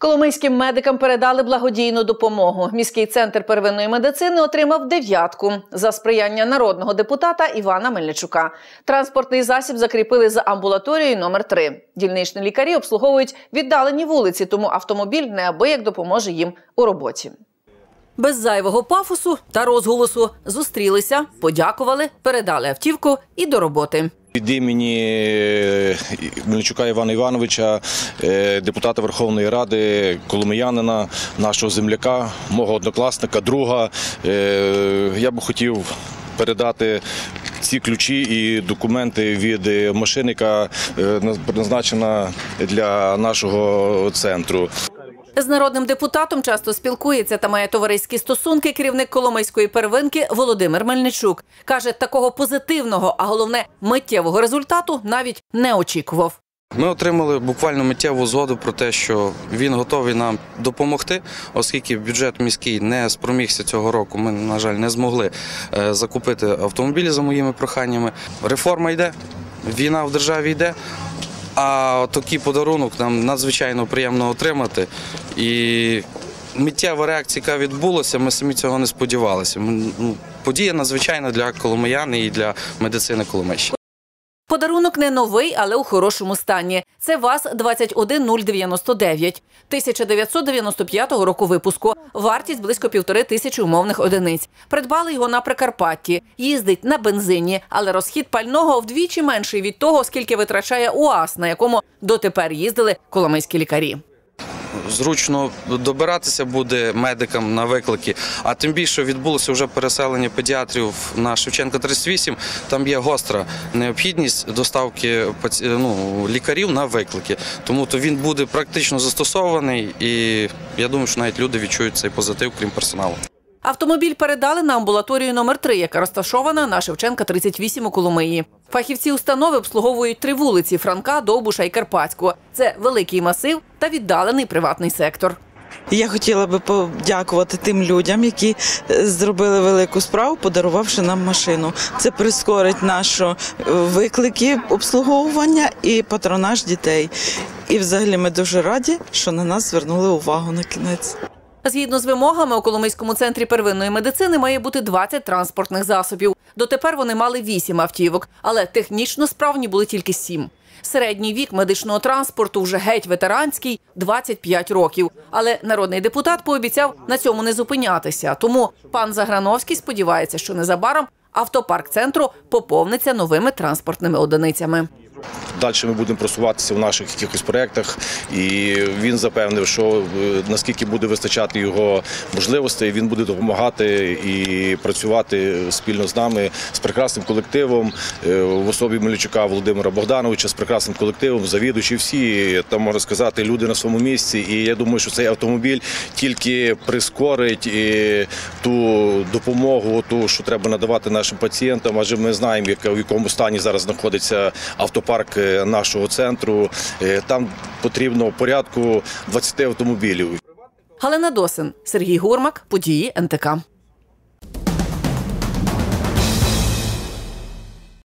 Коломийським медикам передали благодійну допомогу. Міський центр первинної медицини отримав дев'ятку за сприяння народного депутата Івана Мельничука. Транспортний засіб закріпили за амбулаторією номер 3 Дільничні лікарі обслуговують віддалені вулиці, тому автомобіль неабияк допоможе їм у роботі. Без зайвого пафосу та розголосу зустрілися, подякували, передали автівку і до роботи. Від імені е, Мельничука Івана Івановича, е, депутата Верховної Ради, коломиянина, нашого земляка, мого однокласника, друга. е, Я би хотів передати ці ключі і документи від машини, яка призначена для нашого центру. З народним депутатом часто спілкується та має товариські стосунки керівник Коломийської первинки Володимир Мельничук. Каже, такого позитивного, а головне миттєвого результату навіть не очікував. Ми отримали буквально миттєву згоду про те, що він готовий нам допомогти, оскільки бюджет міський не спромігся цього року. Ми, на жаль, не змогли е, закупити автомобілі за моїми проханнями. Реформа йде, війна в державі йде. А такий подарунок нам надзвичайно приємно отримати. І миттєва реакція, яка відбулася, ми самі цього не сподівалися. Ну, Подія надзвичайна для Коломиян і для медицини Коломийщини. Подарунок не новий, але у хорошому стані. Це ВАЗ 21099 1995 року випуску. Вартість близько півтори тисячі умовних одиниць. Придбали його на Прикарпатті. Їздить на бензині, але розхід пального вдвічі менший від того, скільки витрачає УАЗ, на якому дотепер їздили коломийські лікарі. Зручно добиратися буде медикам на виклики. А тим більше відбулося вже переселення педіатрів на Шевченка 38. Там є гостра необхідність доставки ну, лікарів на виклики. Тому то він буде практично застосований, і я думаю, що навіть люди відчують цей позитив, крім персоналу. Автомобіль передали на амбулаторію номер 3 яка розташована на Шевченка 38 у Коломиї. Фахівці установи обслуговують три вулиці Франка, Довбуша і Карпатську. Це великий масив та віддалений приватний сектор. Я хотіла би подякувати тим людям, які е, зробили велику справу, подарувавши нам машину. Це прискорить наші е, виклики обслуговування і патронаж дітей. І взагалі ми дуже раді, що на нас звернули увагу на кінець. Згідно з вимогами, у Коломийському центрі первинної медицини має бути 20 транспортних засобів. Дотепер вони мали 8 автівок, але технічно справні були тільки 7. Середній вік медичного транспорту вже геть ветеранський 25 років. Але народний депутат пообіцяв на цьому не зупинятися. Тому пан Заграновський сподівається, що незабаром автопарк центру поповниться новими транспортними одиницями. Далі ми будемо просуватися в наших якихось проєктах, і він запевнив, що е, наскільки буде вистачати його можливостей, він буде допомагати і працювати спільно з нами з прекрасним колективом е, в особі Мельничука Володимира Богдановича, з прекрасним колективом, завідувачі всі там можна сказати, люди на своєму місці. І я думаю, що цей автомобіль тільки прискорить е, ту допомогу, ту, що треба надавати нашим пацієнтам. Адже ми знаємо, в якому стані зараз знаходиться автопарк е, нашого центру. Е, Там потрібно порядку 20 автомобілів. Галина Досин, Сергій Гурмак, події НТК.